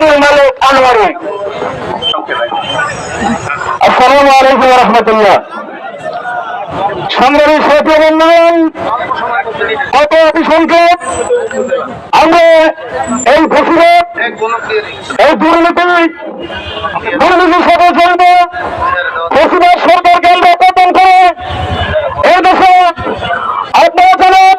আব্দুল মালিক আনোয়ারি আসসালামু আলাইকুম রহমতুল্লাহ। সংগ্রামী সত্য বন্ধুগণ কত অতি সংখ্যক আমরা এই এই দুর্নীতি দুর্নীতি সাথে চলব। ফসিলত সরকারকে আমরা পতন করে এই দেশে আপনারা জানেন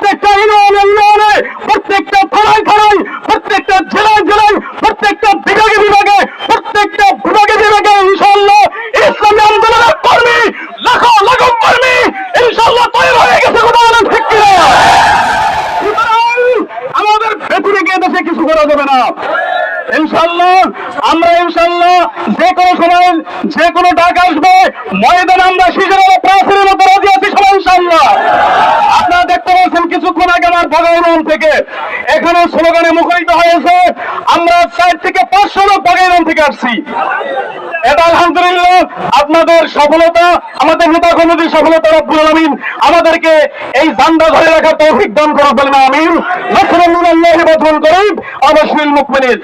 প্রত্যেকটা ইউনিয়নে ইউনিয়নে প্রত্যেকটা থানায় থানায়, প্রত্যেকটা জেলায় জেলায়, প্রত্যেকটা বিভাগে বিভাগে, প্রত্যেকটা বিভাগে বিভাগে ইনশাল্লাহ ইসলামী আন্দোলনের কর্মী কর্মী ইনশাল্লাহ তৈরি হয়ে গেছে আমাদের ভেতরে গিয়ে দেশে কিছু করা যাবে না। ইনশাল্লাহ আমরা ইনশাল্লাহ যে কোনো সময় যে কোনো ডাক আসবে, ময়দানে বগাইরম থেকে। এখানে স্লোগানে মুখরিত হয়েছে, আমরা চার থেকে পাঁচশো লোক বাগাইরাম থেকে আসছি। এটা আলহামদুলিল্লাহ, আপনাদের সফলতা, আমাদের নেতা কমিটির সফলতা, রব্বুল আলমিন, আমাদেরকে এই জান্দা ধরে রাখার তৌফিক দান করা বলেন আমিন। নাসরুল্লাহ বদল করিম অবশ্যই মুকমিনিন।